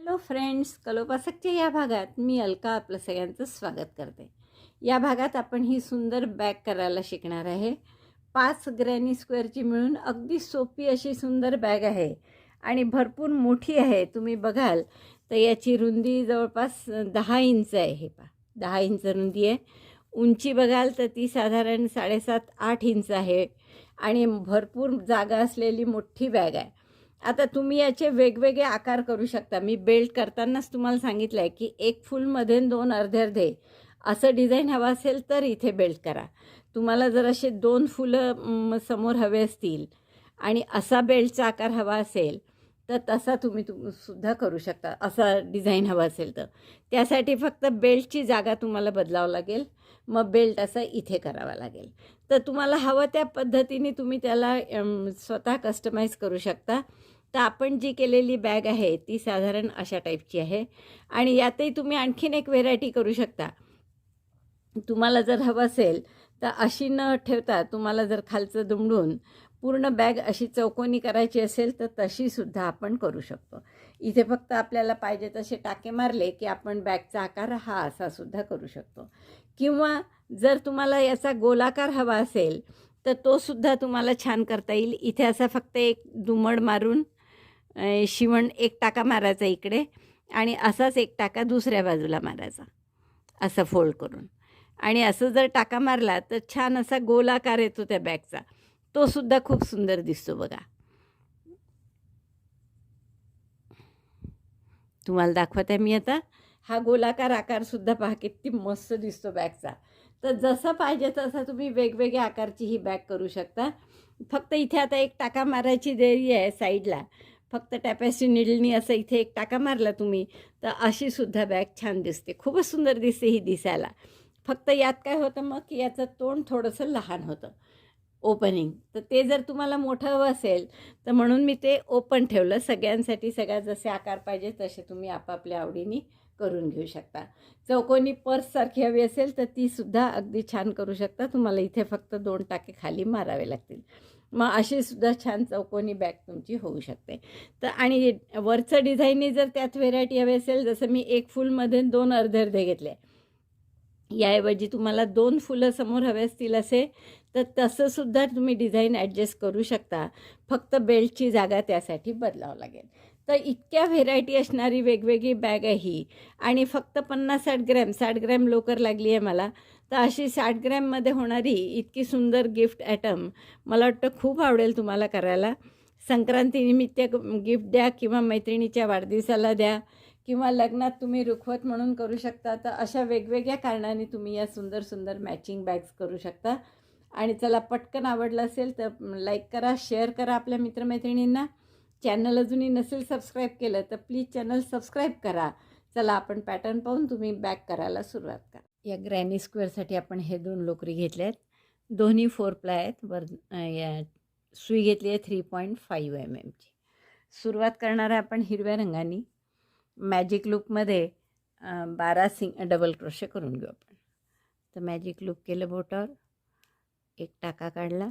Hello friends कलोपासकच्या या भागात मी अलका आपलं सगळ्यांचं स्वागत करते. या भागात आपण ही सुंदर बॅग करायला शिकणार आहे. पाच ग्रॅनी स्क्वेअरची मिळून अगदी सोपी अशी सुंदर बॅग आहे आणि भरपूर मोठी आहे तुम्ही बघाल. तर याची रुंदी जवळपास दहा इंच आहे हे पा दहा इंच रुंदी आहे. उंची बघाल तर ती साधारण साडेसात आठ इंच आहे. आणि भरपूर जागा असलेली मोठी बॅग आहे. आता तुम्ही याचे वेगवेगळे आकार करू शकता. मी बेल्ट करतानाच तुम्हाला सांगितलं आहे की एक फुलमध्ये दोन अर्धे अर्धे असं डिझाईन हवं असेल तर इथे बेल्ट करा. तुम्हाला जर असे दोन फुलं समोर हवे असतील आणि असा बेल्टचा आकार हवा असेल तर तसा तुम्ही तुम सुद्धा करू शकता. असा डिझाईन हवा असेल तर. त्यासाठी फक्त बेल्टची जागा तुम्हाला बदलावं लागेल. मग बेल्ट असं इथे करावा लागेल. तर तुम्हाला हवं त्या पद्धतीने तुम्ही त्याला स्वतः कस्टमाइज करू शकता. तर आपण जी केलेली बॅग आहे ती साधारण अशा टाईपची आहे. आणि यातही तुम्ही आणखीन एक व्हेरायटी करू शकता. तुम्हाला जर हवं असेल तर अशी न ठेवता तुम्हाला जर खालचं दुमडून पूर्ण बॅग अशी चौकोनी करायची असेल तर तशीसुद्धा आपण करू शकतो. इथे फक्त आपल्याला पाहिजे तसे टाके मारले की आपण बॅगचा आकार हा असा सुद्धा करू शकतो. किंवा जर तुम्हाला याचा गोलाकार हवा असेल तर तो सुद्धा तुम्हाला छान करता येईल. इथे असा फक्त एक दुमड मारून शिवण एक टाका मारायचा इकडे आणि असाच एक टाका दुसऱ्या बाजूला मारायचा. असं फोल्ड करून. आणि असं जर टाका मारला तर छान असा गोलाकार येतो त्या बॅगचा तो सुद्धा खूप सुंदर दिसतो बघा. तुम्हाला दाखवत आहे मी आता. हा गोलाकार आकारसुद्धा पहा किती मस्त दिसतो बॅगचा तर जसं पाहिजे तसा तुम्ही वेगवेगळ्या आकारची ही बॅग करू शकता. फक्त इथे आता एक टाका मारायची देरी आहे साईडला फक्त टॅपॅसी निडलनी असं इथे एक टाका मारला तुम्ही तर अशीसुद्धा बॅग छान दिसते. खूपच सुंदर दिसते ही दिसायला. फक्त यात काय होतं मग की याचं तोंड थोडंसं लहान होतं. ओपनिंग तर ते जर तुम्हाला मोठं हवं असेल तर म्हणून मी ते ओपन ठेवलं. सगळ्यांसाठी सगळ्या जसे आकार पाहिजे तसे तुम्ही आपापल्या आवडीने करून घेऊ शकता. चौकोनी पर्ससारखी हवी असेल तर तीसुद्धा अगदी छान करू शकता. तुम्हाला इथे फक्त दोन टाके खाली मारावे लागतील. मग अशीसुद्धा छान चौकोनी बॅग तुमची होऊ शकते. तर आणि वरचं डिझाईननी जर त्यात व्हेरायटी हवी असेल जसं मी एक फुलमध्ये दोन अर्धे अर्धे घेतले. याऐवजी तुम्हाला दोन फुलं समोर हवे असतील असे तर तसंसुद्धा तुम्ही डिझाईन ॲडजस्ट करू शकता. फक्त बेल्टची जागा त्यासाठी बदलावं लागेल. तर इतक्या व्हेरायटी असणारी वेगवेगळी बॅग आहे ही. आणि फक्त पन्नास साठ ग्रॅम साठ ग्रॅम लोकर लागली आहे मला. तर अशी साठ ग्रॅममध्ये होणारी इतकी सुंदर गिफ्ट ॲटम मला वाटतं खूप आवडेल तुम्हाला करायला. संक्रांतीनिमित्त गिफ्ट द्या किंवा मैत्रिणीच्या वाढदिवसाला द्या किंवा लग्नात तुम्ही रुखवत म्हणून करू शकता. तर अशा वेगवेगळ्या कारणाने तुम्ही या सुंदर सुंदर मॅचिंग बॅग्स करू शकता. आणि चला पटकन आवडलं असेल तर लाईक करा शेअर करा आपल्या मित्रमैत्रिणींना. चॅनल अजूनही नसेल सबस्क्राईब केलं तर प्लीज चॅनल सबस्क्राईब करा. चला आपण पॅटर्न पाहून तुम्ही बॅक करायला सुरुवात करा. या ग्रॅनी स्क्वेअरसाठी आपण हे दोन लोकरी घेतल्या आहेत. दोन्ही फोर प्लाय आहेत. वर या सुई घेतली आहे थ्री पॉईंट फाईव्ह एम एमची सुरुवात करणार आहे आपण हिरव्या रंगाने. मॅजिक लूपमध्ये बारा सिंग डबल क्रोशे करून घेऊ आपण. तर मॅजिक लूप केलं बोटावर. एक टाका काढला.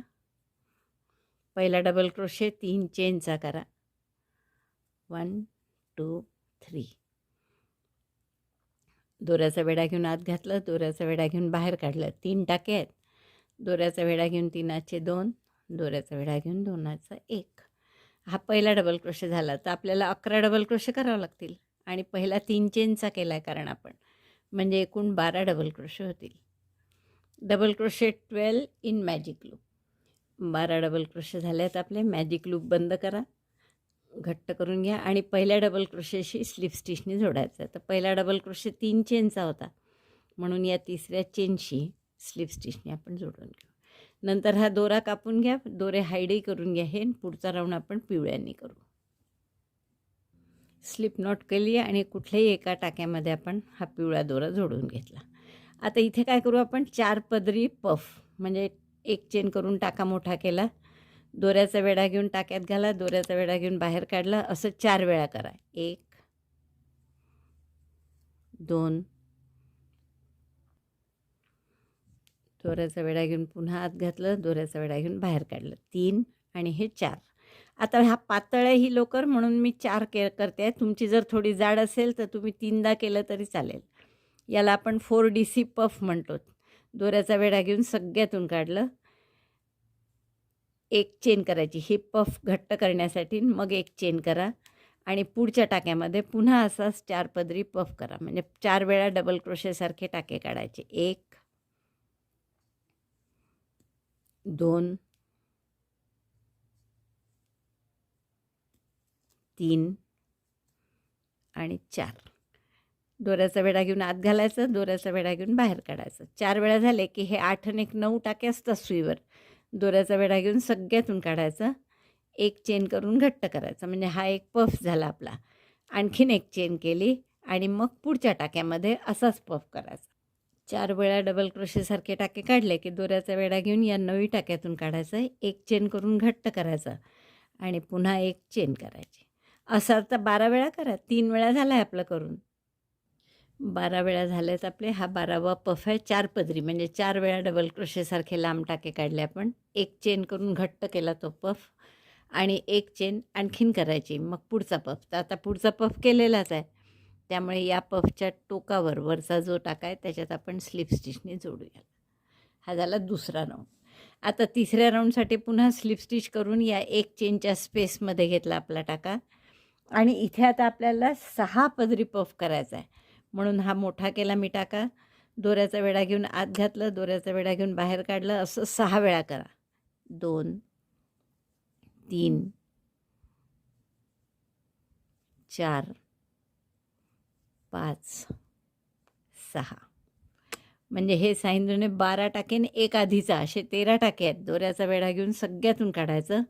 पहिला डबल क्रोशे तीन चेनचा करा. वन टू थ्री दोऱ्याचा वेढा घेऊन आत घातलं दोऱ्याचा वेढा घेऊन बाहेर काढलं. तीन टाके आहेत. दोऱ्याचा वेढा घेऊन तीनाचे दोन दोऱ्याचा वेढा घेऊन दोनाचा एक. हा पहिला डबल क्रोशे झाला. तर आपल्याला अकरा डबल क्रोशे करावं लागतील. आणि पहिला तीन चेनचा केला आहे कारण आपण. म्हणजे एकूण बारा डबल क्रोशे होतील. Double crochet twelve in magic loop बारा डबल क्रोशे झाले आहेत आपले. मॅजिक लूप बंद करा. घट्ट करून घ्या. आणि पहिल्या डबल क्रोशेशी स्लिप स्टिचने जोडायचं. तर पहिला डबल क्रोशे तीन चेनचा होता. म्हणून या तिसऱ्या चेनशी स्लिप स्टिचने आपण जोडून घेऊ. नंतर हा दोरा कापून घ्या. दोरे हायडही करून घ्या हे. पुढचा राऊंड आपण पिवळ्यांनी करू. स्लिप नॉट केली आणि कुठल्याही एका टाक्यामध्ये आपण हा पिवळा दोरा जोडून घेतला. आता इथे काय करू आपण? चार पदरी पफ म्हणजे एक चेन करून टाका मोठा केला. दोऱ्याचा वेढा घेऊन टाक्यात घाला दोऱ्याचा वेढा घेऊन बाहेर काढला असं चार वेळा करा. एक दोन दोऱ्याचा वेढा घेऊन पुन्हा आत घातलं दोऱ्याचा वेढा घेऊन बाहेर काढलं. तीन आणि हे चार. आता हा पातळ आहे ही लोकर म्हणून मी चार के करते. आहे तुमची जर थोडी जाड असेल तर तुम्ही तीनदा केलं तरी चालेल. याला आपण फोर डी सी पफ म्हणतो. दोऱ्याचा वेढा घेऊन सगळ्यातून काढलं. एक चेन करायची. ही पफ घट्ट करण्यासाठी मग एक चेन करा आणि पुढच्या टाक्यामध्ये पुन्हा असाच चार पदरी पफ करा. म्हणजे चार वेळा डबल क्रोशेसारखे टाके काढायचे. एक दोन तीन आणि चार. दोऱ्याचा वेढा घेऊन आत घालायचं दोऱ्याचा वेढा घेऊन बाहेर काढायचं. चार वेळा झाले की हे आठ आणि एक नऊ टाके असतात सुईवर. दोऱ्याचा वेढा घेऊन सगळ्यातून काढायचा. एक चेन करून घट्ट करायचं. म्हणजे हा एक पफ झाला आपला. आणखीन एक चेन केली आणि मग पुढच्या टाक्यामध्ये असाच पफ करायचा. चार वेळा डबल क्रोशेसारखे टाके काढले की दोऱ्याचा वेढा घेऊन या नवी टाक्यातून काढायचं. एक चेन करून घट्ट करायचं आणि पुन्हा एक चेन करायची. असं आता बारा वेळा करा. तीन वेळा झाला आहे आपलं करून. बारा वेळा झालेत आपले. हा बारावा पफ आहे. चार पदरी म्हणजे चार वेळा डबल क्रोशेसारखे लांब टाके काढले आपण. एक चेन करून घट्ट केला तो पफ आणि एक चेन आणखीन करायची. मग पुढचा पफ. तर आता पुढचा पफ केलेलाच आहे. त्यामुळे या पफच्या टोकावर वरचा जो टाका आहे त्याच्यात आपण स्लिप स्टिचने जोडूया हा झाला दुसरा राऊंड आता तिसऱ्या राऊंडसाठी पुन्हा स्लिप स्टिच करून या एक चेनच्या स्पेसमध्ये घेतला आपला टाका. आणि इथे आता आपल्याला सहा पदरी पफ करायचा आहे. म्हणून हा मोठा केला मी टाका. दोऱ्याचा वेळा घेऊन आत घातलं दोऱ्याचा वेढा घेऊन बाहेर काढलं. असं सहा वेळा करा. दोन तीन चार पाच सहा. म्हणजे हे साहिंद्रने बारा टाकेन एक आधीचा. असे तेरा टाके आहेत. दोऱ्याचा वेढा घेऊन सगळ्यातून काढायचं.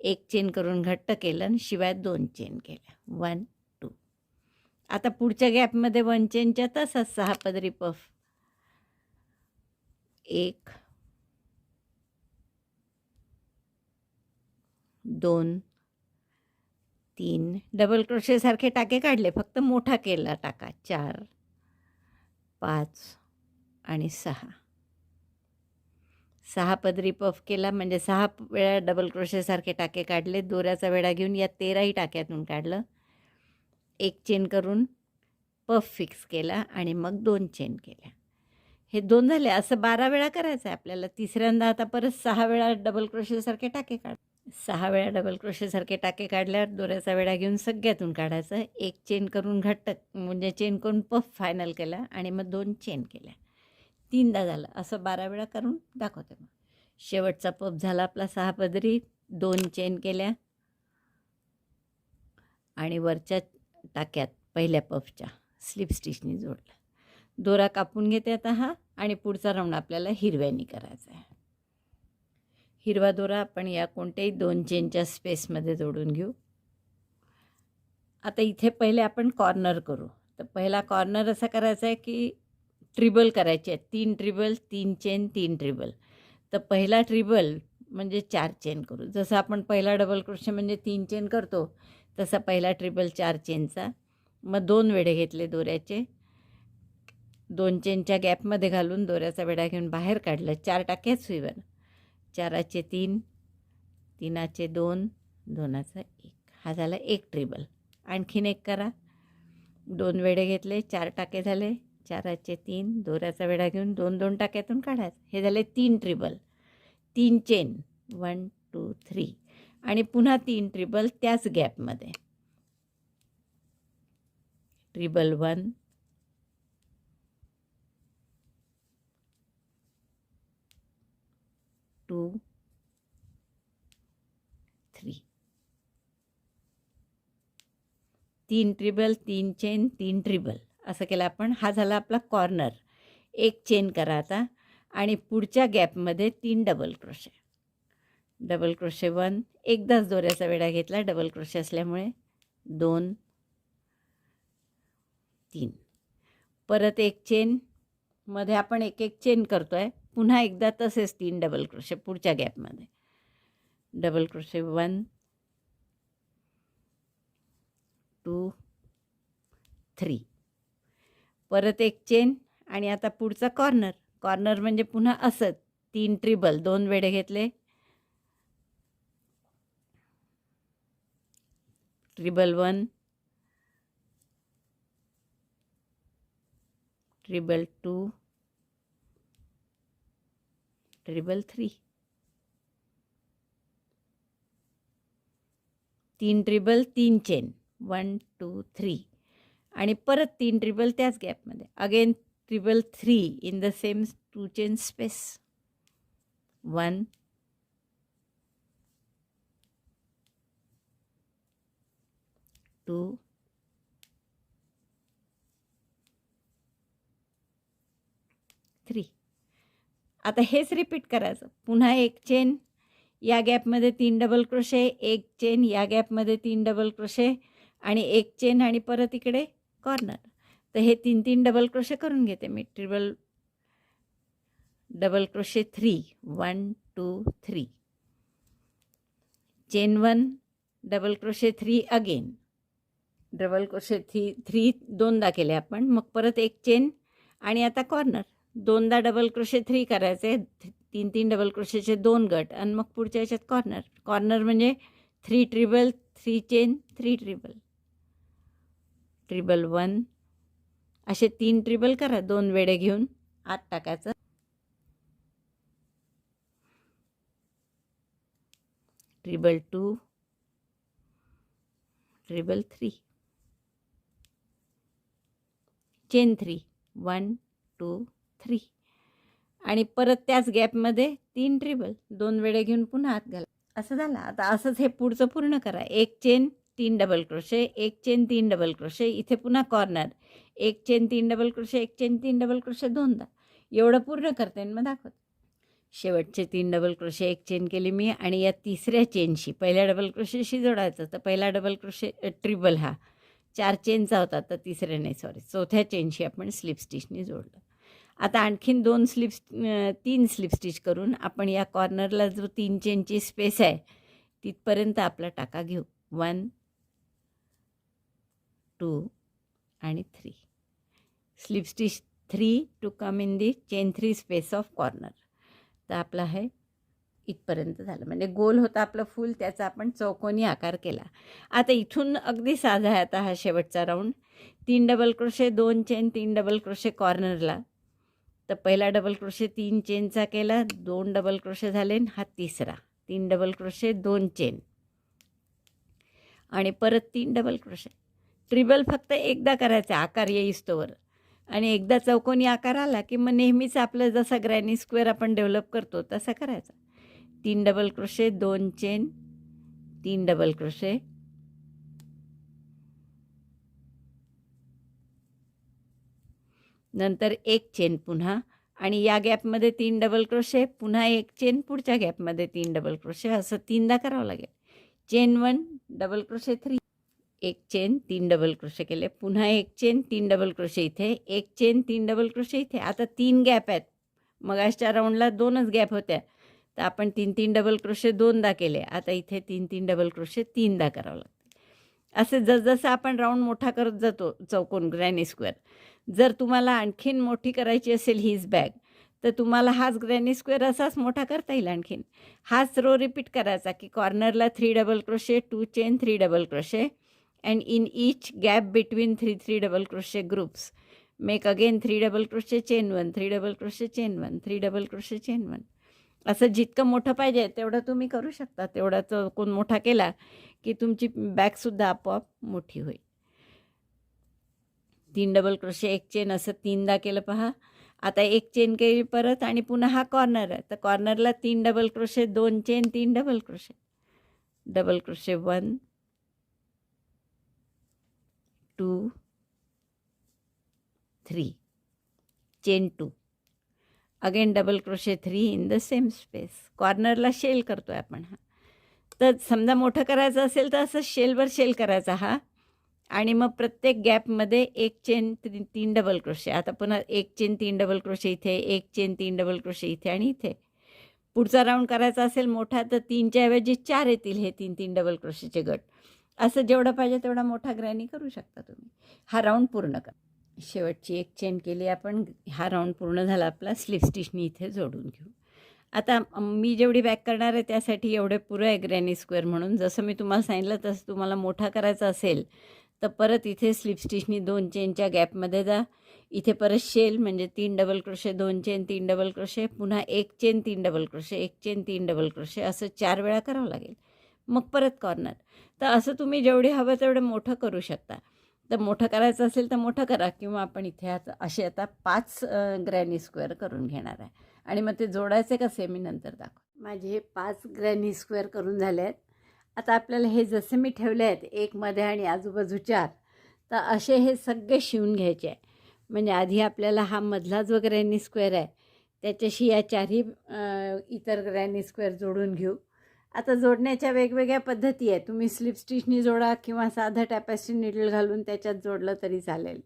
एक चेन करून घट्ट केलं आणि शिवाय दोन चेन केल्या. वन आता पुढच्या गॅपमध्ये वनचेनच्या तसाच सहा पदरी पफ. एक दोन तीन. डबल क्रोशेसारखे टाके काढले फक्त मोठा केला टाका. चार पाच आणि सहा. सहा पदरी पफ केला म्हणजे सहा वेळा डबल क्रोशेसारखे टाके काढले दोऱ्याचा वेळा घेऊन या तेराही टाक्यातून काढलं. एक चेन करून पफ फिक्स केला आणि मग दोन चेन केल्या. हे दोन झाले. असं बारा वेळा करायचं आहे आपल्याला. तिसऱ्यांदा आता परत सहा वेळा डबल क्रोशेसारखे टाके काढ. सहा वेळा डबल क्रोशेसारखे टाके काढल्यावर दोऱ्याचा वेळा घेऊन सगळ्यातून काढायचं. एक चेन करून घट्ट म्हणजे चेन करून पफ फायनल केला आणि मग दोन चेन केल्या. तीनदा झालं. असं बारा वेळा करून दाखवते मग. शेवटचा पफ झाला आपला सहा पदरी. दोन चेन केल्या. आणि वरच्या टाक्यात पहिल्या पफच्या स्लिप स्टिचनी जोडला. दोरा कापून घेते आता हा आणि पुढचा राऊंड आपल्याला हिरव्यानी करायचा आहे. हिरवा दोरा आपण या कोणत्याही दोन चेनच्या स्पेसमध्ये जोडून घेऊ. आता इथे पहिले आपण कॉर्नर करू. तर पहिला कॉर्नर असा करायचा आहे की ट्रिबल करायचे आहे. तीन ट्रिबल तीन चेन तीन ट्रिबल. तर पहिला ट्रिबल म्हणजे चार चेन करू. जसं आपण पहिला डबल क्रोशे म्हणजे तीन चेन करतो तसा पहिला ट्रिबल चार चेनचा मग दोन वेढे घेतले दोऱ्याचे. दोन चेनच्या गॅपमध्ये घालून दोऱ्याचा वेढा घेऊन बाहेर काढलं. चार टाक्यात सुईवर. चाराचे तीन तीनाचे दोन दोनाचा एक. हा झाला एक ट्रिबल आणखीन एक करा. दोन वेढे घेतले चार टाके झाले. चाराचे तीन दोऱ्याचा वेढा घेऊन दोन दोन टाक्यातून काढायचं हे झाले तीन ट्रिबल तीन चेन वन टू थ्री आणि पुन्हा तीन ट्रिबल त्याच गॅपमध्ये. Treble one. टू. थ्री. तीन ट्रिबल तीन चेन तीन ट्रिबल असं केलं आपण. हा झाला आपला कॉर्नर. एक चेन करा आता. आणि पुढच्या गॅपमध्ये तीन double crochet. Double crochet one. एकदाच दोऱ्याचा वेढा घेतला डबल क्रोशे असल्यामुळे दोन तीन. परत एक चेन. मध्ये आपण एक एक चेन करतो आहे पुन्हा एकदा तसेच तीन डबल क्रोशे पुढच्या गॅपमध्ये double crochet one two three. परत एक चेन आणि आता पुढचा कॉर्नर. कॉर्नर म्हणजे पुन्हा असंच. तीन ट्रिबल. दोन वेढे घेतले. Treble one treble two treble three. तीन ट्रिबल तीन चेन. One two three. आणि परत तीन ट्रिबल त्याच गॅपमध्ये. Again treble three in the same two chain space. One two three आता हेच रिपीट करायचं. पुन्हा एक चेन या गॅपमध्ये तीन डबल क्रोशे एक चेन या गॅपमध्ये तीन डबल क्रोशे आणि एक चेन आणि परत इकडे कॉर्नर तर हे तीन तीन डबल क्रोशे करून घेते मी. Treble double crochet three one two three chain one double crochet three again double crochet three three दोनदा केले आपण. मग परत एक चेन आणि आता कॉर्नर दोनदा डबल क्रोशे थ्री करायचे. तीन तीन डबल क्रोशेचे दोन गट. आणि मग पुढच्या याच्यात कॉर्नर कॉर्नर म्हणजे three treble three chain three treble treble one असे तीन ट्रिबल करा. दोन वेडे घेऊन आत टाकायचं. Treble two treble three chain three one two three आणि परत त्याच गॅपमध्ये तीन ट्रिबल दोन वेळे घेऊन पुन्हा आत घाला. असं झालं. आता असंच हे पुढचं पूर्ण करा. एक चेन तीन डबल क्रोशे एक चेन तीन डबल क्रोशे इथे पुन्हा कॉर्नर एक चेन तीन डबल क्रोशे एक चेन तीन डबल क्रोशे दोनदा. एवढं पूर्ण करते आणि मग दाखवते. शेवटचे तीन डबल क्रोशे एक चेन केली मी. आणि या तिसऱ्या चेनशी पहिल्या डबल क्रोशेशी जोडायचं. तर पहिला डबल क्रोशे ट्रिबल हा. चार चेनचा होता तर तिसऱ्या नाही सॉरी चौथ्या चेनशी आपण स्लिप स्टिचने जोडलं. आता आणखीन दोन स्लिप तीन स्लिप स्टिच करून आपण या कॉर्नरला जो तीन चेनची स्पेस आहे तिथपर्यंत आपला टाका घेऊ. वन टू आणि three slip stitch three two come in the chain three space of corner तर आपला आहे इथपर्यंत झालं. म्हणजे गोल होता आपलं फूल त्याचा आपण चौकोनी आकार केला. आता इथून अगदी साधा आहे आता हा शेवटचा राऊंड तीन डबल क्रोशे दोन चेन तीन डबल क्रोशे कॉर्नरला तर पहिला डबल क्रोशे तीन चेनचा केला दोन डबल क्रोशे झाले हा तिसरा. तीन डबल क्रोशे दोन चेन आणि परत तीन डबल क्रोशे ट्रिबल फक्त एकदा करायचा आकार येईस्तोवर आणि एकदा चौकोनी आकार आला की मग नेहमीच आपलं जसा ग्रॅनी स्क्वेअर आपण डेव्हलप करतो तसा करायचा. तीन डबल क्रोशे दोन चेन तीन डबल क्रोशे. नंतर एक चेन पुन्हा आणि या गॅपमध्ये तीन डबल क्रोशे पुन्हा एक चेन पुढच्या गॅपमध्ये तीन डबल क्रोशे असं तीनदा करावं लागेल. Chain one double crochet three. एक चेन तीन डबल क्रोशे केले पुन्हा एक चेन तीन डबल क्रोशे इथे एक चेन तीन डबल क्रोशे इथे. आता तीन गॅप आहेत. मगाशच्या राऊंडला दोनच गॅप होत्या. तर आपण तीन तीन डबल क्रोशे दोनदा केले. आता इथे तीन तीन डबल क्रोशे तीनदा करावं लागते. असे जसजसं आपण राऊंड मोठा करत जातो चौकोन ग्रॅनी स्क्वेअर जर तुम्हाला आणखीन मोठी करायची असेल हीच बॅग तर तुम्हाला हाच ग्रॅनी स्क्वेअर असाच मोठा करता येईल आणखीन. हाच रो रिपीट करायचा की कॉर्नरला three double crochet two chain three double crochet and in each gap between three three double crochet groups make again three double crochet chain one three double crochet chain one three double crochet chain one असं जितकं मोठं पाहिजे तेवढं तुम्ही करू शकता. तेवढा चौकोन मोठा केला की तुमची बॅगसुद्धा आपोआप मोठी होईल. तीन डबल क्रोशे एक चेन असं तीनदा केलं पहा. आता एक चेन केली परत आणि पुन्हा हा कॉर्नर. आहे तर कॉर्नरला तीन डबल क्रोशे दोन चेन तीन double crochet. Double crochet one two three. Chain two. Again double crochet three in the same space. कॉर्नरला shell करतो आहे आपण हा. तर समजा मोठं करायचं असेल तर असं शेलवर शेल करायचा हा. आणि मग प्रत्येक गॅपमध्ये एक चेन ती तीन डबल क्रोशे. आता पुन्हा एक चेन तीन डबल क्रोशे इथे एक चेन तीन डबल क्रोशे इथे आणि इथे. पुढचा राऊंड करायचा असेल मोठा तर तीनच्या ऐवजी चार येतील हे तीन तीन डबल क्रोशेचे गट. असं जेवढं पाहिजे तेवढा मोठा ग्रॅनी करू शकता तुम्ही. हा राऊंड पूर्ण करा. शेवटची एक चेन केली. आपण हा राऊंड पूर्ण झाला आपला. स्लिप स्टिचनी इथे जोडून घेऊ. आता मी जेवढी बॅक करणार आहे त्यासाठी एवढे पुरं आहे ग्रॅनी स्क्वेअर म्हणून. जसं मी तुम्हाला सांगितलं तसं तुम्हाला मोठा करायचा असेल तर परत इथे स्लिप स्टिचनी दोन चेनच्या गॅपमध्ये जा. इथे परत शेल म्हणजे तीन डबल क्रोशे दोन चेन तीन डबल क्रोशे पुन्हा एक चेन तीन डबल क्रोशे एक चेन तीन डबल क्रोशे. असं चार वेळा करावं लागेल. मग परत कॉर्नर. तर असं तुम्ही जेवढे हवं तेवढं मोठं करू शकता. तर मोठं करायचं असेल तर मोठं करा किंवा आपण इथे आता असे आता पाच ग्रॅनी स्क्वेअर करून घेणार आहे. आणि मग ते जोडायचे कसे मी नंतर दाखव. माझे हे पाच ग्रॅनी स्क्वेअर करून झाले आहेत. आता आपल्याला हे जसे मी ठेवले आहेत एकमध्ये आणि आजूबाजू चार तर असे हे सगळे शिवून घ्यायचे आहे. म्हणजे आधी आपल्याला हा मधला जो ग्रॅनी स्क्वेअर आहे त्याच्याशी या चारही इतर ग्रॅनी स्क्वेअर जोडून घेऊ. आता जोडण्याच्या वेगवेगळ्या पद्धती आहेत. तुम्ही स्लिप स्टिचनी जोडा किंवा साधं टॅपॅस्टी निडल घालून त्याच्यात जोडलं तरी चालेल.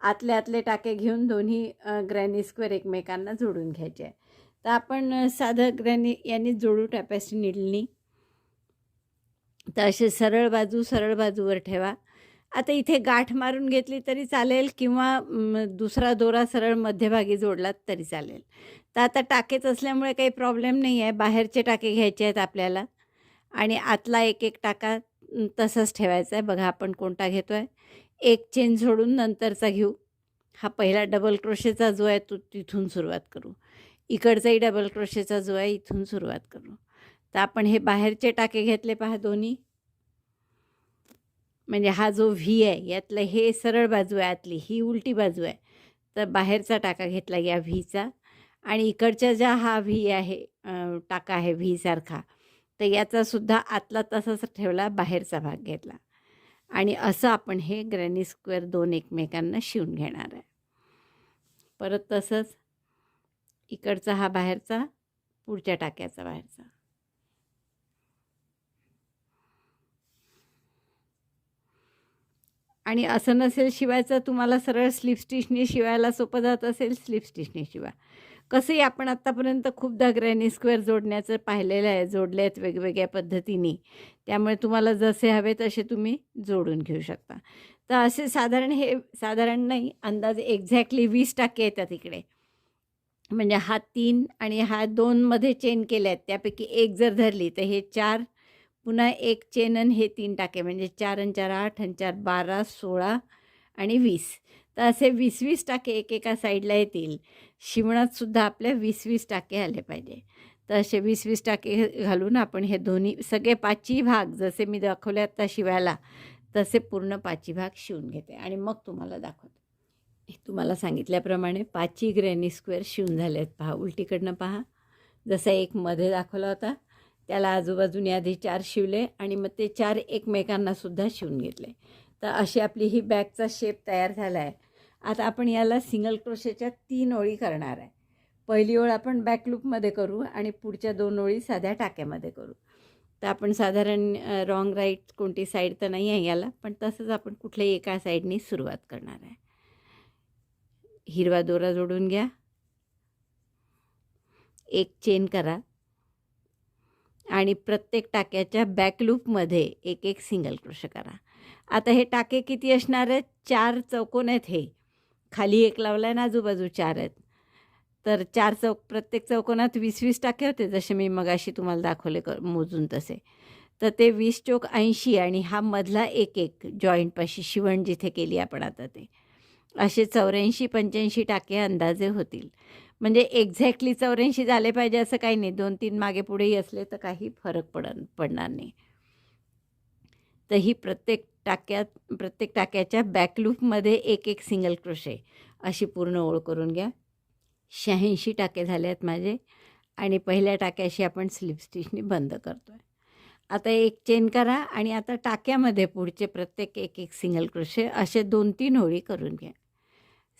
आतले आतले टाके घेऊन दोन्ही अ, ग्रॅनी स्क्वेअर एकमेकांना जोडून घ्यायचे. आहे तर आपण साधं ग्रॅनी यांनी जोडू टॅपॅस्टी निडलनी तर असे सरळ बाजू सरळ बाजूवर ठेवा. आता इथे गाठ मारून घेतली तरी चालेल किंवा दुसरा दोरा सरळ मध्यभागी जोडलात तरी चालेल. तर आता टाकेच असल्यामुळे काही प्रॉब्लेम नाही आहे. बाहेरचे टाके घ्यायचे आहेत आपल्याला. आणि आतला एक एक टाका तसंच तसाच ठेवायचा आहे. बघा आपण कोणता घेतो आहे एक चेन सोडून नंतरचा घेऊ. हा पहिला डबल क्रोशेचा जो आहे तो तिथून सुरुवात करू. इकडचाही डबल क्रोशेचा जो आहे इथून सुरुवात करू. तर आपण हे बाहेरचे टाके घेतले पहा दोन्ही. म्हणजे हा जो व्ही आहे यातलं हे सरळ बाजू आहे आतली ही उलटी बाजू आहे. तर बाहेरचा टाका घेतला या व्हीचा. आणि इकडच्या ज्या हा व्ही आहे टाका आहे व्हीसारखा तर याचासुद्धा आतला तसाच ठेवला बाहेरचा भाग घेतला. आणि असं आपण हे ग्रॅनी स्क्वेअर दोन एकमेकांना शिवून घेणार आहे. परत तसंच इकडचा हा बाहेरचा पुढच्या टाक्याचा बाहेरचा. आणि असं नसेल शिवायचं तुम्हाला सरळ स्लिप स्टिचने शिवायला सोपं जात असेल स्लिप स्टिचने शिवा. कसंही आपण आत्तापर्यंत खूपदा ग्रॅनी स्क्वेअर जोडण्याचं पाहिलेलं आहे जोडले आहेत वेगवेगळ्या पद्धतीने. त्यामुळे तुम्हाला जसे हवे तसे तुम्ही जोडून घेऊ शकता. तर असे साधारण हे साधारण नाही अंदाज एक्झॅक्टली वीस टक्के येतात इकडे. म्हणजे हा तीन आणि हा दोनमध्ये चेन केले आहेत त्यापैकी एक जर धरली तर हे चार पुन्हा एक चेन आणि हे तीन टाके म्हणजे चार आणि चार आठ आणि चार बारा सोळा आणि वीस. तर असे वीस वीस टाके एकेका साईडला येतील. शिवणातसुद्धा आपल्या वीस वीस टाके आले पाहिजे. तर असे वीस वीस टाके घालून आपण हे दोन्ही सगळे पाचही भाग जसे मी दाखवले आत्ता शिवायला तसे पूर्ण पाचही भाग शिवून घेते. आणि मग तुम्हाला दाखवते. हे तुम्हाला सांगितल्याप्रमाणे पाचही ग्रेनी स्क्वेअर शिवून झाले आहेत पहा. उलटीकडनं पहा. जसा एक मध्ये दाखवला होता त्याला आजूबाजूने आधी चार शिवले आणि मग ते चार एकमेकांनासुद्धा शिवून घेतले. तर अशी आपली ही बॅगचा शेप तयार झाला आहे आता आपण याला सिंगल क्रोशेच्या तीन ओळी करणार आहे. पहिली ओळ आपण बॅक लूपमध्ये करू आणि पुढच्या दोन ओळी साध्या टाक्यामध्ये करू. तर आपण साधारण रॉंग राईट कोणती साईड तर नाही आहे याला पण तसंच आपण कुठल्याही एका साईडनी सुरुवात करणार आहे. हिरवा दोरा जोडून घ्या. एक चेन करा. आणि प्रत्येक टाक्याच्या बॅक लूपमध्ये एक एक सिंगल क्रोश करा. आता हे टाके किती असणार आहेत? चार चौकोन आहेत हे. खाली एक लावला आहे ना आजूबाजू चार आहेत. तर चार चौक प्रत्येक चौकोनात वीस वीस टाके होते जसे मी मगाशी तुम्हाला दाखवले क मोजून तसे. तर ते वीस चौक ऐंशी आणि हा मधला एक एक जॉईंटपाशी शिवण जिथे केली आपण आता ते. असे चौऱ्याऐंशी पंच्याऐंशी टाके अंदाजे होतील. म्हणजे एक्झॅक्टली चौऱ्याऐंशी झाले पाहिजे असं काही नाही. दोन तीन मागे पुढेही असले तर काही फरक पड पडणार नाही. तर ही प्रत्येक टाक्यात प्रत्येक टाक्याच्या बॅकलूपमध्ये एक एक सिंगल क्रोशे अशी पूर्ण ओळ करून घ्या. शहाऐंशी टाके झाले आहेत माझे आणि पहिल्या टाक्याशी आपण स्लिप स्टिचने बंद करतो आहे आता एक चेन करा आणि आता टाक्यामध्ये पुढचे प्रत्येक एक एक सिंगल क्रोशे असे दोन तीन ओळी करून घ्या.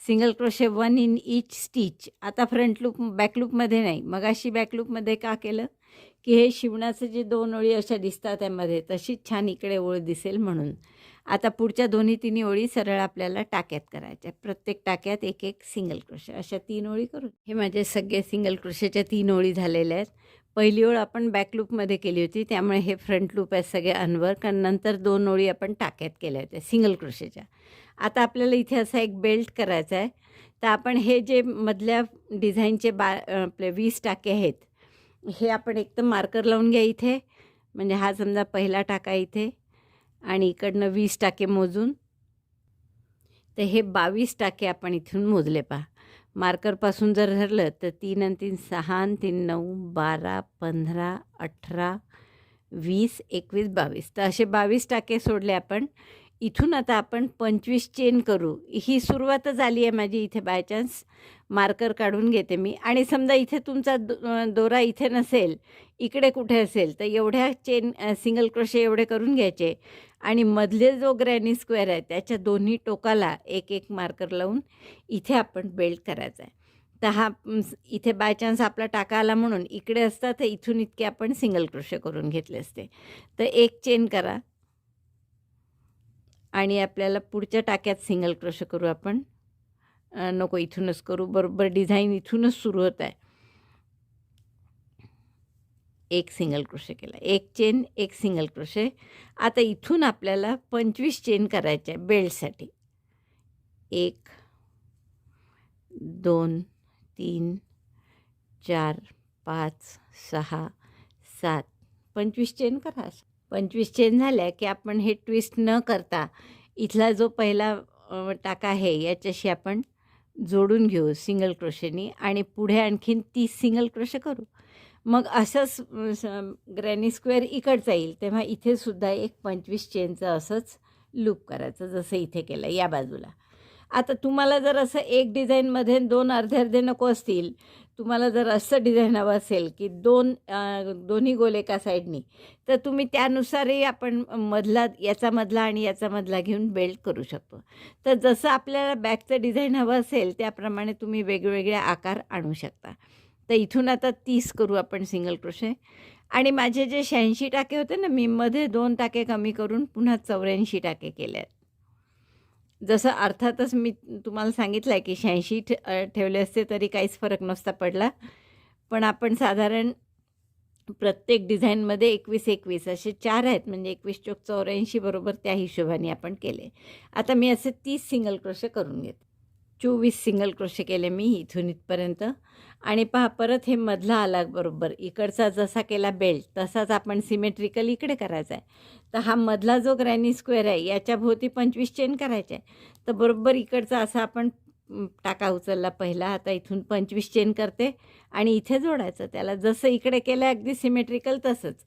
Single crochet one in each stitch. आता फ्रंट लूप बॅक लूपमध्ये नाही. मग अशी बॅक लूपमध्ये का केलं? की हे शिवणाचं जे दोन ओळी अशा दिसतात त्यामध्ये तशीच छान इकडे ओळ दिसेल म्हणून. आता पुढच्या दोन्ही तिन्ही ओळी सरळ आपल्याला टाक्यात करायच्या. प्रत्येक टाक्यात एक एक सिंगल क्रोशे. अशा तीन ओळी करू. हे माझे सगळे सिंगल क्रोशेच्या तीन ओळी झालेल्या आहेत. पहिली ओळ आपण बॅक लूपमध्ये केली होती. त्यामुळे हे फ्रंट लूप आहेत सगळे अनवर्क आणि नंतर दोन ओळी आपण टाक्यात केल्या होत्या. सिंगल क्रोशेच्या. आता आपल्याला इथे असा एक बेल्ट करायचा आहे. तर आपण हे जे मधल्या डिझाईनचे बा आपले वीस टाके आहेत हे आपण एक तर मार्कर लावून घ्या इथे. म्हणजे हा समजा पहिला टाका इथे आणि इकडनं वीस टाके मोजून. तर हे बावीस टाके आपण इथून मोजले पहा. मार्करपासून जर धरलं तर तीन आणि तीन सहा आणि तीन नऊ बारा पंधरा अठरा वीस एकवीस बावीस. तर असे बावीस टाके सोडले आपण. इथून आता आपण पंचवीस चेन करू. ही सुरुवातच झाली आहे माझी इथे बाय चान्स मार्कर काढून घेते मी. आणि समजा इथे तुमचा दो दोरा इथे नसेल इकडे कुठे असेल तर एवढ्या चेन सिंगल क्रोशे एवढे करून घ्यायचे. आणि मधले जो ग्रॅनी स्क्वेअर आहे त्याच्या दोन्ही टोकाला एक एक मार्कर लावून इथे आपण बेल्ट करायचा आहे. तर हा इथे बाय चान्स आपला टाका आला म्हणून इकडे असता तर इथून इतके आपण सिंगल क्रोशे करून घेतले असते. तर एक चेन करा. आणि आपल्याला पुढच्या टाक्यात सिंगल क्रोश करू आपण. नको इथूनच करू. बरोबर डिझाईन इथूनच सुरू होत आहे. एक सिंगल क्रोशे केला. एक चेन एक सिंगल क्रोशे आता इथून आपल्याला पंचवीस चेन करायचे आहे बेल्टसाठी एक दोन तीन चार पाच सहा सात. पंचवीस चेन करा पंचवीस चेन झाल्या की आपण हे ट्विस्ट न करता इथला जो पहिला टाका आहे याच्याशी आपण जोडून घेऊ सिंगल क्रोशेनी आणि पुढे आणखीन तीस सिंगल क्रोशे करू. मग असंच ग्रॅनी स्क्वेअर इकडचा येईल तेव्हा इथे सुद्धा एक पंचवीस चेनचं असंच लूप करायचं जसं इथे केलं या बाजूला. आता तुम्हाला जर असं एक डिझाईनमध्ये दोन अर्धे अर्धे नको असतील तुम्हाला जर असं डिझाईन हवं असेल की दोन दोन्ही गोल एका साईडनी तर तुम्ही त्यानुसारही आपण मधला याचा मधला आणि याचा मधला घेऊन बेल्ट करू शकतो. तर जसं आपल्याला बॅगचं डिझाईन हवं असेल त्याप्रमाणे तुम्ही वेगवेगळे आकार आणू शकता. तर इथून आता तीस करू आपण सिंगल क्रोशे. आणि माझे जे शहाऐंशी टाके होते ना मी मध्ये दोन टाके कमी करून पुन्हा चौऱ्याऐंशी टाके केले आहेत जसं अर्थातच मी तुम्हाला सांगितलं आहे की शहाऐंशी ठेवले असते तरी काहीच फरक नसता पडला. पण आपण साधारण प्रत्येक डिझाईनमध्ये एकवीस एकवीस असे चार आहेत म्हणजे एकवीस चोक चौऱ्याऐंशी बरोबर त्या हिशोबाने आपण केले. आता मी असे तीस सिंगल क्रोशे करून घेते. चोवीस सिंगल क्रोशे केले मी इथून इथपर्यंत. आणि पहा परत हे मधला आला बरोबर. इकडचा जसा केला बेल्ट तसाच आपण सिमेट्रिकल इकडे करायचा आहे. तर हा मधला जो ग्रॅनी स्क्वेअर आहे याच्या भोवती पंचवीस चेन करायचे आहे. तर बरोबर इकडचा असा आपण टाका उचलला पहिला आता इथून पंचवीस चेन करते आणि इथे जोडायचं. त्याला जसं इकडे केलं अगदी सिमेट्रिकल तसंच.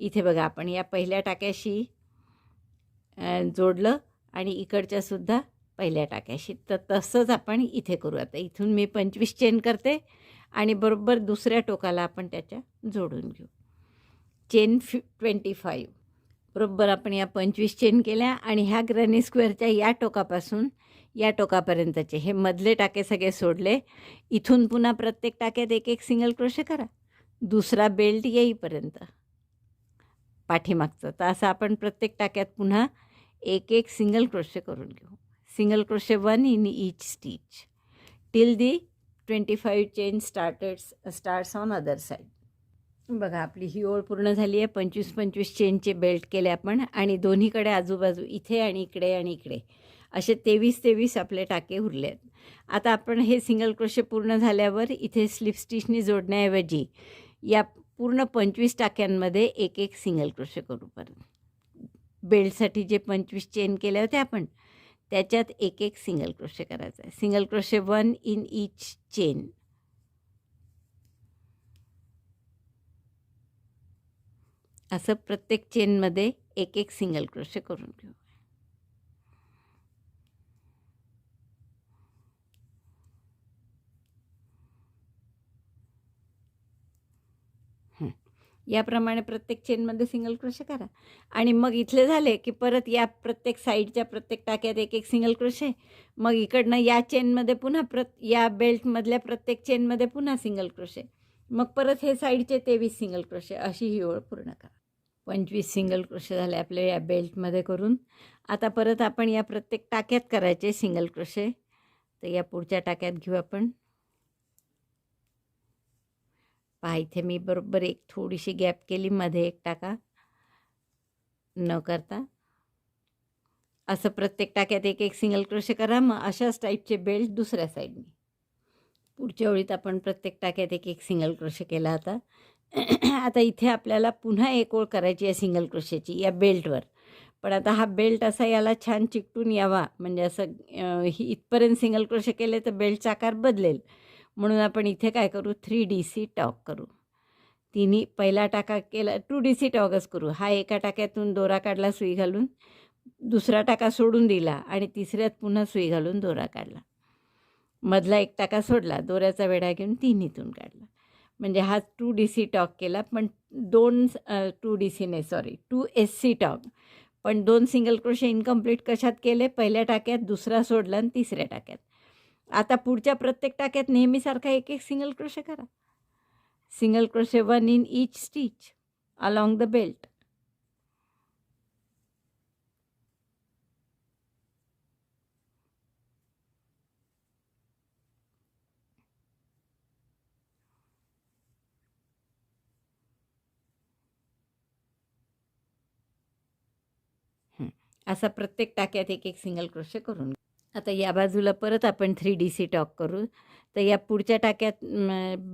इथे बघा आपण या पहिल्या टाक्याशी जोडलं आणि इकडच्यासुद्धा पहिल्या टाक्याशी. तर तसंच आपण इथे करू. आता इथून मी पंचवीस चेन करते आणि बरोबर दुसऱ्या टोकाला आपण त्याच्या जोडून घेऊ. चेन फि ट्वेंटी फाईव्ह बरोबर आपण या पंचवीस चेन केल्या आणि ह्या ग्रॅनी स्क्वेअरच्या या टोकापासून या टोकापर्यंतचे हे मधले टाके सगळे सोडले. इथून पुन्हा प्रत्येक टाक्यात एक एक सिंगल क्रोशे करा. दुसरा बेल्ट येईपर्यंत. पाठीमागचं. तर असं आपण प्रत्येक टाक्यात पुन्हा एक एक सिंगल क्रोशे करून घेऊ. Single crochet one in each stitch till the twenty five chain started starts on other side बघा आपली ही ओळ पूर्ण झाली आहे. पंचवीस पंचवीस चेनचे बेल्ट केले आपण आणि दोन्हीकडे आजूबाजू इथे आणि इकडे आणि इकडे. असे तेवीस तेवीस आपले टाके उरले आहेत. आता आपण हे सिंगल क्रोशे पूर्ण झाल्यावर इथे स्लिप स्टिचनी जोडण्याऐवजी या पूर्ण पंचवीस टाक्यांमध्ये एक एक सिंगल क्रोशे करू परत. बेल्टसाठी जे पंचवीस चेन केले होते आपण त्याच्यात एक एक सिंगल क्रोशे करायचा आहे. Single crochet one in each chain असं प्रत्येक चेनमध्ये एक एक सिंगल क्रोशे करून घेऊ याप्रमाणे प्रत्येक चेनमध्ये सिंगल क्रोशे करा. आणि मग इथले झाले की परत या प्रत्येक साईडच्या प्रत्येक टाक्यात एक एक सिंगल क्रोशे मग इकडनं या चेनमध्ये पुन्हा प्रत या बेल्टमधल्या प्रत्येक चेनमध्ये पुन्हा सिंगल क्रोशे मग परत हे साईडचे तेवीस सिंगल क्रोशे अशी ही ओळ पूर्ण करा. पंचवीस सिंगल क्रोशे झाले आपल्या या बेल्टमध्ये करून. आता परत आपण या प्रत्येक टाक्यात करायचे सिंगल क्रोशे तर या पुढच्या टाक्यात घेऊ आपण. पहा इथे मी बरोबर एक थोडीशी गॅप केली मध्ये एक टाका. न करता. असं प्रत्येक टाक्यात एक एक सिंगल क्रोशे करा मग अशाच टाईपचे बेल्ट दुसऱ्या साईडने पुढच्या ओळीत आपण प्रत्येक टाक्यात एक एक सिंगल क्रोशे केला आता. आता इथे आपल्याला पुन्हा एक ओळ करायची आहे सिंगल क्रोशेची या बेल्टवर पण आता हा बेल्ट असा याला छान चिकटून यावा. म्हणजे असं ही इथपर्यंत सिंगल क्रोशे केले तर बेल्टचा आकार बदलेल. म्हणून आपण इथे काय करू? थ्री डी सी टॉक करू. तिन्ही पहिला टाका केला टू डी सी टॉकच करू. हा एका टाक्यातून दोरा काढला सुई घालून. दुसरा टाका सोडून दिला आणि तिसऱ्यात पुन्हा सुई घालून दोरा काढला. मधला एक टाका सोडला दोऱ्याचा वेढा घेऊन तिन्हीतून काढला. म्हणजे हा टू डी सी टॉक केला पण दोन टू डी सीने sorry two S C tog पण दोन सिंगल क्रोशे इनकम्प्लीट कशात केले? पहिल्या टाक्यात दुसरा सोडला आणि तिसऱ्या टाक्यात. आता पुढच्या प्रत्येक टाक्यात नेहमीसारखा एक एक सिंगल क्रोशे करा. Single crochet one in each stitch along the belt असा प्रत्येक टाक्यात एक एक सिंगल क्रोशे करून आता या बाजूला परत आपण थ्री डी सी टॉक करू. तर या पुढच्या टाक्यात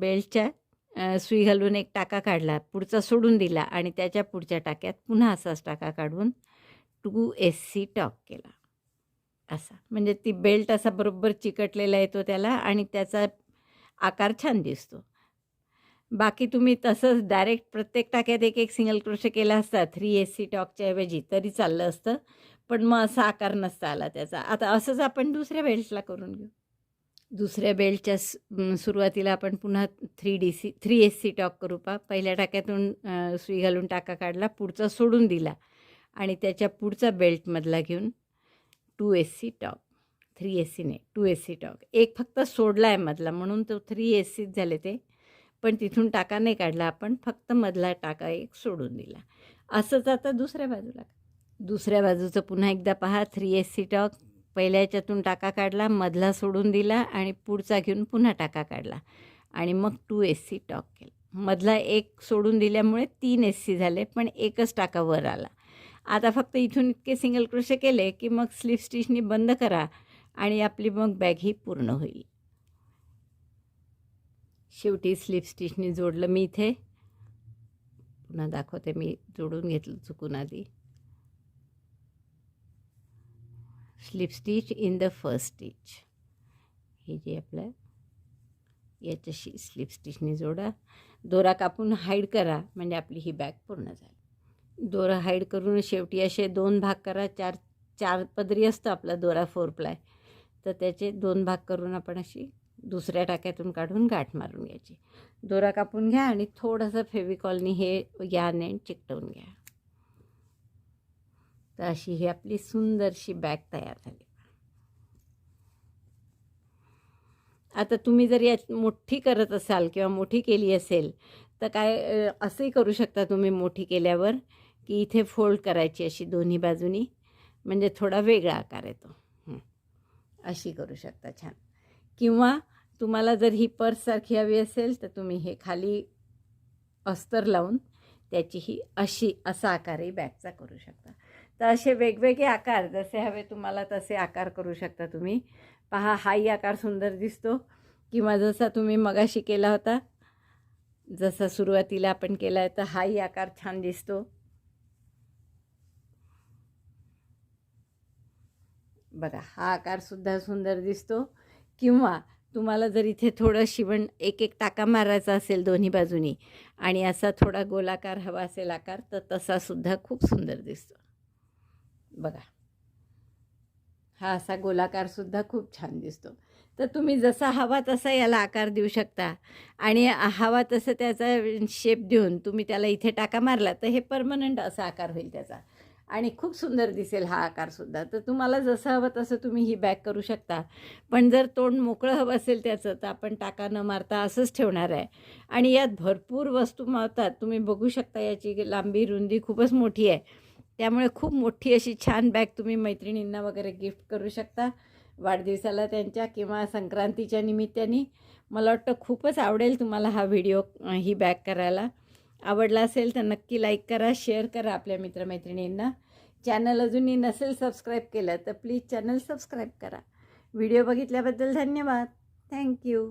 बेल्टच्या सुई घालून एक टाका काढला पुढचा सोडून दिला आणि त्याच्या पुढच्या टाक्यात पुन्हा असाच टाका काढून टू एस सी टॉक केला. असा. म्हणजे ती बेल्ट असा बरोबर चिकटलेला येतो त्याला आणि त्याचा आकार छान दिसतो. बाकी तुम्ही तसंच डायरेक्ट प्रत्येक टाक्यात एक एक सिंगल क्रोशे केला असता थ्री एस सी टॉकच्या ऐवजी तरी चाललं असतं. पण मग असा आकार नसता आला त्याचा. आता असंच आपण दुसऱ्या बेल्टला करून घेऊ. दुसऱ्या बेल्टच्या सुरुवातीला आपण पुन्हा three D C three S C talk करू पा. पहिल्या टाक्यातून सुई घालून टाका काढला पुढचा सोडून दिला. आणि त्याच्या पुढचा बेल्टमधला घेऊन two S C talk three S सीने टू एस सी टॉक. एक फक्त सोडला आहे मधला म्हणून तो थ्री एस सीच झाले ते. पण तिथून टाका नाही काढला आपण फक्त मधला टाका एक सोडून दिला. असंच आता दुसऱ्या बाजूला. दुसऱ्या बाजूचं पुन्हा एकदा पहा. थ्री एस सी टॉक पहिल्या याच्यातून टाका काढला मधला सोडून दिला आणि पुढचा घेऊन पुन्हा टाका काढला. आणि मग टू एस सी टॉक केला. मधला एक सोडून दिल्यामुळे तीन एस सी झाले पण एकच टाका वर आला. आता फक्त इथून इतके सिंगल क्रोशे केले की मग स्लीप स्टिचनी बंद करा आणि आपली मग बॅग ही पूर्ण होईल. शेवटी स्लीप स्टिचनी जोडलं मी इथे. पुन्हा दाखवते मी जोडून घेतलं चुकून आधी. Slip stitch in the first stitch हे जे आपलं याच्याशी स्लिप स्टिचने जोडा. दोरा कापून हाईड करा म्हणजे आपली ही बॅग पूर्ण झाली. दोरा हाईड करून शेवटी असे दोन भाग करा. चार चार पदरी असतो आपला दोरा फोर प्लाय तर त्याचे दोन भाग करून आपण अशी दुसऱ्या टाक्यातून काढून गाठ मारून घ्यायची. दोरा कापून घ्या आणि थोडंसं फेविकॉलनी हे याने चिकटवून घ्या. तर अशी ही आपली सुंदरशी बॅग तयार झाली. आता तुम्ही जर या मोठी करत असाल किंवा मोठी केली असेल तर काय असंही करू शकता तुम्ही मोठी केल्यावर की इथे फोल्ड करायची अशी दोन्ही बाजूनी म्हणजे थोडा वेगळा आकार येतो. अशी करू शकता छान. किंवा तुम्हाला जर ही पर्ससारखी हवी असेल तर तुम्ही हे खाली अस्तर लावून त्याची ही अशी असा आकारही बॅगचा करू शकता. तर असे वेगवेगळे आकार जसे हवे तुम्हाला तसे आकार करू शकता तुम्ही. पहा हाही आकार सुंदर दिसतो. किंवा जसा तुम्ही मगाशी केला होता जसा सुरुवातीला आपण केला आहे तर हाही आकार छान दिसतो. बघा हा आकारसुद्धा सुंदर दिसतो. किंवा तुम्हाला जर इथे थोडं शिवण एक एक टाका मारायचा असेल दोन्ही बाजूनी आणि असा थोडा गोलाकार हवा असेल आकार तर तसासुद्धा खूप सुंदर दिसतो. बघा. हा असा गोलाकारसुद्धा खूप छान दिसतो. तर तुम्ही जसा हवा तसा याला आकार देऊ शकता. आणि हवा तसं त्याचा शेप देऊन तुम्ही त्याला इथे टाका मारला तर हे परमनंट असा आकार होईल त्याचा. आणि खूप सुंदर दिसेल हा आकारसुद्धा तर तुम्हाला जसं हवं तसं तुम्ही ही बॅग करू शकता. पण जर तोंड मोकळं हवं असेल त्याचं तर आपण टाका न मारता असंच ठेवणार आहे. आणि यात भरपूर वस्तू मावतात. तुम्ही बघू शकता याची लांबी रुंदी खूपच मोठी आहे. त्यामुळे खूप मोठी अशी छान बॅग तुम्ही मैत्रिणींना वगैरे गिफ्ट करू शकता. वाढदिवसाला त्यांच्या किंवा संक्रांतीच्या निमित्ताने. मला वाटतं खूपच आवडेल तुम्हाला हा व्हिडिओ ही बॅग करायला. आवडला असेल तर नक्की लाईक करा शेअर करा आपल्या मित्रमैत्रिणींना. चॅनल अजूनही नसेल सबस्क्राईब केलं तर प्लीज चॅनल सबस्क्राईब करा. व्हिडिओ बघितल्याबद्दल धन्यवाद. Thank you